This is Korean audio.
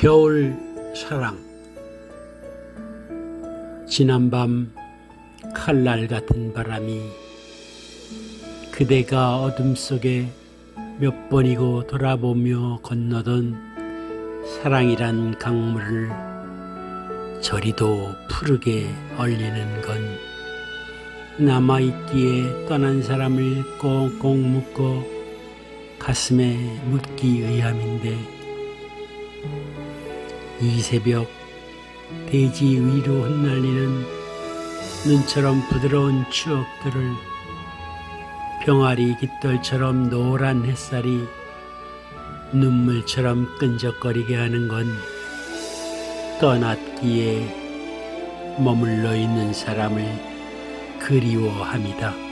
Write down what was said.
겨울 사랑. 지난밤 칼날 같은 바람이 그대가 어둠 속에 몇 번이고 돌아보며 건너던 사랑이란 강물을 저리도 푸르게 얼리는 건 남아있기에 떠난 사람을 꽁꽁 묶어 가슴에 묻기 위함인데 이 새벽 대지 위로 흩날리는 눈처럼 부드러운 추억들을 병아리 깃털처럼 노란 햇살이 눈물처럼 끈적거리게 하는 건 떠났기에 머물러 있는 사람을 그리워함이다.